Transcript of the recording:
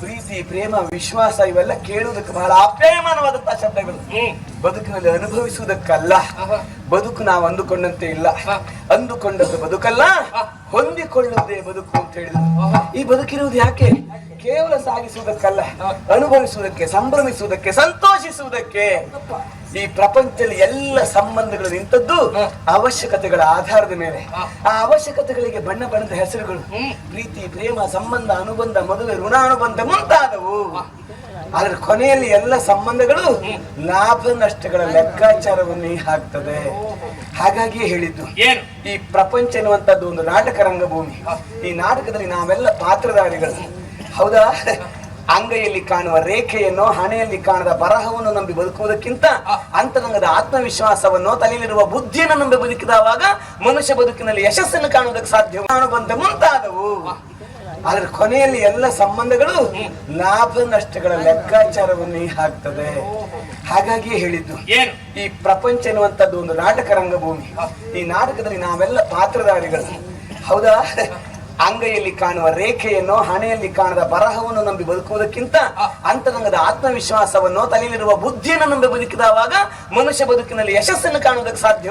ಪ್ರೀತಿ ಪ್ರೇಮ ವಿಶ್ವಾಸ ಇವೆಲ್ಲ ಕೇಳುವುದಕ್ಕೆ ಬಹಳ ಅಪ್ಯಾಯಮಾನವಾದಂತಹ ಶಬ್ದಗಳು. ಬದುಕಿನಲ್ಲಿ ಅನುಭವಿಸುವುದಕ್ಕಲ್ಲ. ಬದುಕು ನಾವು ಅಂದುಕೊಂಡಂತೆ ಇಲ್ಲ. ಅಂದುಕೊಂಡದ್ದು ಬದುಕಲ್ಲ. ಹೊಂದಿಕೊಳ್ಳುವುದೇ ಬದುಕು ಅಂತ ಹೇಳಿದ್ರು. ಈ ಬದುಕಿರುವುದು ಯಾಕೆ? ಕೇವಲ ಸಾಗಿಸುವುದಕ್ಕಲ್ಲ. ಅನುಭವಿಸುವುದಕ್ಕೆ ಸಂಭ್ರಮಿಸುವುದಕ್ಕೆ ಸಂತೋಷಿಸುವುದಕ್ಕೆ. ಈ ಪ್ರಪಂಚದಲ್ಲಿ ಎಲ್ಲ ಸಂಬಂಧಗಳು ನಿಂತದ್ದು ಅವಶ್ಯಕತೆಗಳ ಆಧಾರದ ಮೇಲೆ. ಆ ಅವಶ್ಯಕತೆಗಳಿಗೆ ಬಣ್ಣ ಬಣ್ಣದ ಹೆಸರುಗಳು. ಪ್ರೀತಿ ಪ್ರೇಮ ಸಂಬಂಧ ಅನುಬಂಧ ಮದುವೆ ಋಣಾನುಬಂಧ ಮುಂತಾದವು. ಆದ್ರೆ ಕೊನೆಯಲ್ಲಿ ಎಲ್ಲ ಸಂಬಂಧಗಳು ಲಾಭ ನಷ್ಟಗಳ ಲೆಕ್ಕಾಚಾರವನ್ನೇ ಹಾಕ್ತದೆ. ಹಾಗಾಗಿಯೇ ಹೇಳಿದ್ದು ಈ ಪ್ರಪಂಚ ಎನ್ನುವಂತದ್ದು ಒಂದು ನಾಟಕ ರಂಗಭೂಮಿ. ಈ ನಾಟಕದಲ್ಲಿ ನಾವೆಲ್ಲ ಪಾತ್ರಧಾರಿಗಳು. ಹೌದಾ? ಅಂಗೈಯಲ್ಲಿ ಕಾಣುವ ರೇಖೆಯನ್ನು ಹಣೆಯಲ್ಲಿ ಕಾಣದ ಬರಹವನ್ನು ನಂಬಿ ಬದುಕುವುದಕ್ಕಿಂತ ಅಂತರಂಗದ ಆತ್ಮವಿಶ್ವಾಸವನ್ನು ತಲೆಯಲ್ಲಿರುವ ಬುದ್ಧಿಯನ್ನು ನಂಬಿ ಬದುಕಿದವಾಗ ಮನುಷ್ಯ ಬದುಕಿನಲ್ಲಿ ಯಶಸ್ಸನ್ನು ಕಾಣುವುದಕ್ಕೆ ಸಾಧ್ಯ ಬಂದ ಮುಂತಾದವು. ಆದ್ರೆ ಕೊನೆಯಲ್ಲಿ ಎಲ್ಲ ಸಂಬಂಧಗಳು ಲಾಭ ನಷ್ಟಗಳ ಲೆಕ್ಕಾಚಾರವನ್ನೇ ಹಾಕ್ತದೆ. ಹಾಗಾಗಿ ಹೇಳಿದ್ದು ಈ ಪ್ರಪಂಚ ಎನ್ನುವಂತದ್ದು ಒಂದು ನಾಟಕ ರಂಗಭೂಮಿ. ಈ ನಾಟಕದಲ್ಲಿ ನಾವೆಲ್ಲ ಪಾತ್ರಧಾರಿಗಳು. ಹೌದಾ? ಅಂಗೈಯಲ್ಲಿ ಕಾಣುವ ರೇಖೆಯನ್ನು ಹಣೆಯಲ್ಲಿ ಕಾಣದ ಬರಹವನ್ನು ನಂಬಿ ಬದುಕುವುದಕ್ಕಿಂತ ಅಂತರಂಗದ ಆತ್ಮವಿಶ್ವಾಸವನ್ನು ತಲೆಯಲ್ಲಿರುವ ಬುದ್ಧಿಯನ್ನು ನಂಬಿ ಬದುಕಿದವಾಗ ಮನುಷ್ಯ ಬದುಕಿನಲ್ಲಿ ಯಶಸ್ಸನ್ನು ಕಾಣುವುದಕ್ಕೆ ಸಾಧ್ಯ